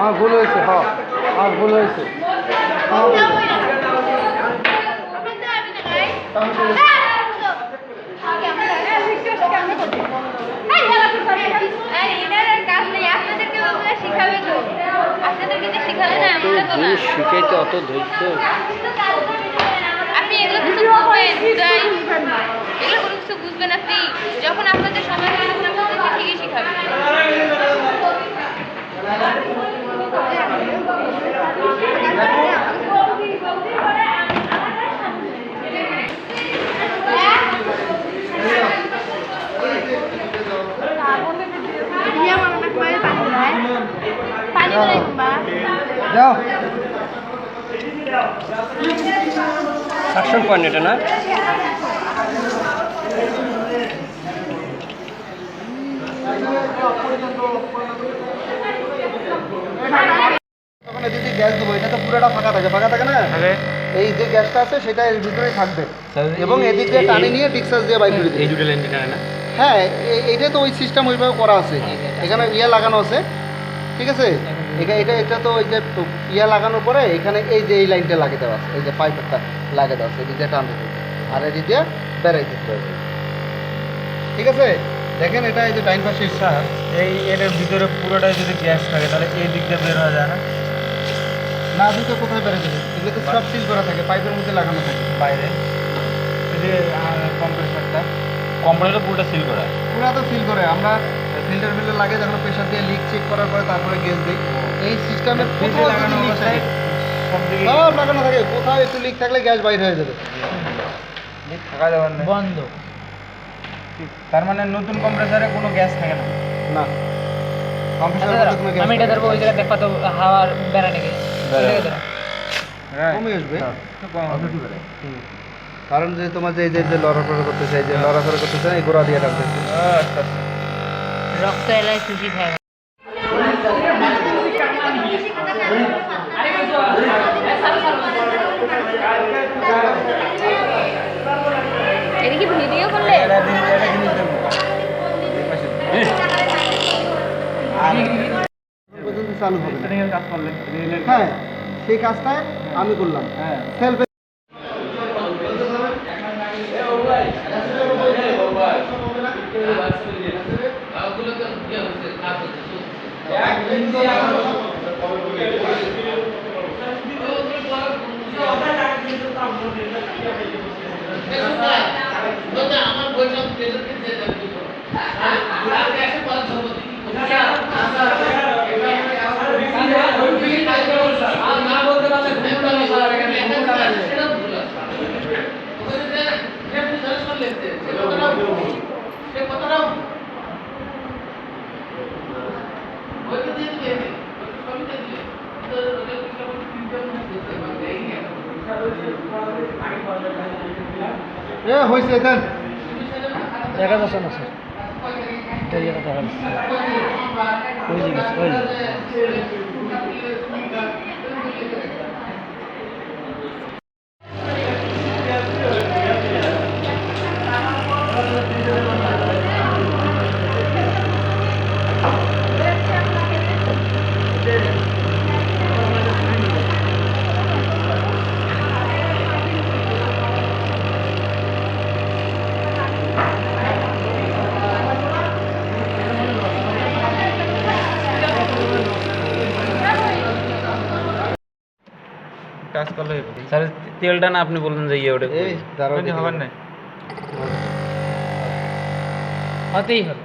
আমার ভুল হয়েছে হ্যাঁ আমার ভুল হয়েছে। আমার ভুল হয়েছে। শিখাইতে অত ধৈর্য। যাও। সাকশন পয়েন্ট এটা না? ওখানে গ্যাস দেবো এটা তো পুরোটা ফাঁকা থাকে ফাঁকা থাকে না? এই যে গ্যাসটা আছে সেটা এর ভিতরেই থাকবে। এবং এদিক দিয়ে টানে নিয়ে ডিক্সাস দিয়ে বাইক করে দিবে। দুটো লাইন টানে না? হ্যাঁ এইটা তো ওই সিস্টেম ওইভাবে করা আছে। এখানে ইয়ে লাগানো আছে। ঠিক আছে? এটা এটা এটা তো ওই যে ইয়া লাগানোর পরে এখানে এই যে এই লাইনটা লাগিয়ে দেওয়া আছে এই যে পাইপটা লাগিয়ে দেওয়া আছে এদিক দিয়ে টানতে হবে। আর এদিক দিয়ে বেড়াই দিতে হবে। ঠিক আছে? দেখেন এটা এই যে ডাইন পাশে স্যার এই এটার ভিতরে পুরোটাই যদি গ্যাস থাকে তাহলে এই দিক দিয়ে বের হয়ে যায় না। না দুটো কোথায় বেড়ে যাবে এগুলো তো সব সিল করা থাকে পাইপের মধ্যে লাগানো থাকে বাইরে। এই যে কম্প্রেসারটা কম্প্রেসারটা পুরোটা সিল করা। পুরা তো সিল করে আমরা ফিল্টার ফিল্টার লাগে যখন প্রেশার দিয়ে লিক চেক করার পরে তারপরে গ্যাস দিই। এই সিস্টেমে লাগানো অবস্থায় সব দিকে সব লাগানো থাকে কোথাও একটু লিক থাকলে গ্যাস বাইরে হয়ে যাবে। লিক থাকা যাবে না। বন্ধ। তার মানে নতুন কম্প্রেসারে কোনো গ্যাস থাকে না? না। গ্যাস আমি এটা ধরবো ওই জায়গায় দেখবা তো হাওয়ার বেড়া নাকি? হ্যাঁ। কমে আসবে। হুম। কারণ যে তোমার যে এই যে যে লড়াফড়া করতেছে এই যে লড়াফড়া করতেছে এই গোড়া দিয়ে রাখতেছে আচ্ছা আচ্ছা। রক্ত এলাই সুশি খায় এটা কি ভিডিও করলে? চালু হবে কাজ করলে। হ্যাঁ সেই কাজটা আমি করলাম। হ্যাঁ। विनती है এ হয়েছে দেন। দেখা যাচ্ছে না স্যার দেখা কাজ করলে স্যার তেলটা না আপনি বললেন যে ইয়ে ওটা এই দাঁড়াও হবেন না। হতেই হবে।